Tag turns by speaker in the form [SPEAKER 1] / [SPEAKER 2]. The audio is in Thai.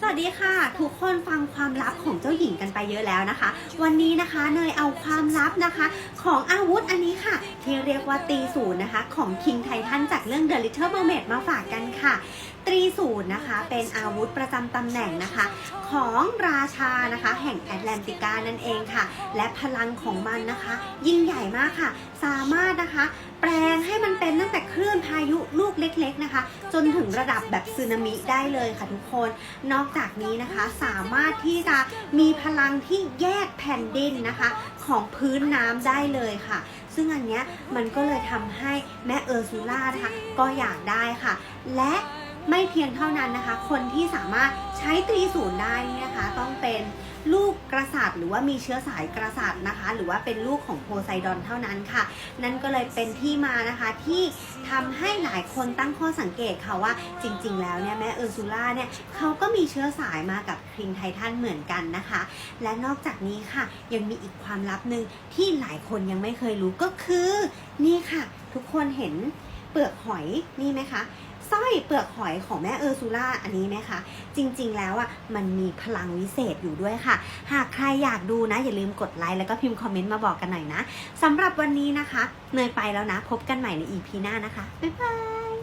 [SPEAKER 1] สวัสดีค่ะ ทุกคนฟังความลับของเจ้าหญิงกันไปเยอะแล้วนะคะ วันนี้นะคะเนยเอาความลับนะคะ ของอาวุธอันนี้ค่ะ ที่เรียกว่าตีศูนย์นะคะ ของ King Titan จากเรื่อง The Little Mermaid มาฝากกันค่ะตรีศูนย์นะคะเป็นอาวุธประจำตำแหน่งนะคะ ของราชานะคะ แห่งแอตแลนติกานั่นเองค่ะ และพลังของมันนะคะ ยิ่งใหญ่มากค่ะ สามารถนะคะ แปลงให้มันเป็นตั้งแต่ คลื่นพายุลูกเล็กๆนะคะ จนถึงระดับแบบสึนามิได้เลยค่ะทุกคน นอกจากนี้นะคะสามารถที่จะมีพลังที่แยกแผ่นดินนะคะ ของพื้นน้ำได้เลยค่ะ ซึ่งอันเนี้ยมันก็เลยทำให้แม่เออร์ซูล่านะคะก็อยากได้ค่ะ และไม่เพียงเท่านั้นนะคะ คนที่สามารถใช้ตรีศูนย์ได้ ลูกกษัตริย์หรือว่ามีเชื้อสายกษัตริย์นะคะ หรือว่าเป็นลูกของโพไซดอนเท่านั้นค่ะ นั่นก็เลยเป็นที่มานะคะที่ทำให้หลายคนตั้งข้อสังเกตค่ะว่าจริง ๆ แล้วเนี่ยแม่เออร์ซูล่าเนี่ยเขาก็มีเชื้อสายมากับคริงไททันเหมือนกันนะคะ และนอกจากนี้ค่ะยังมีอีกความลับหนึ่งที่หลายคนยังไม่เคยรู้ก็คือ นี่ค่ะ ทุกคนเห็นเปลือกหอยนี่ไหมคะ สร้อยเปลือกหอยของแม่เออร์ซูล่าอันนี้ไหมคะ จริงๆแล้วอะมันมีพลังวิเศษอยู่ด้วยค่ะ หากใครอยากดูนะ อย่าลืมกดไลค์แล้วก็พิมพ์คอมเมนต์มาบอกกันหน่อยนะสำหรับวันนี้นะคะ เนยไปแล้วนะ พบกันใหม่ใน EP หน้านะคะ บ๊ายบาย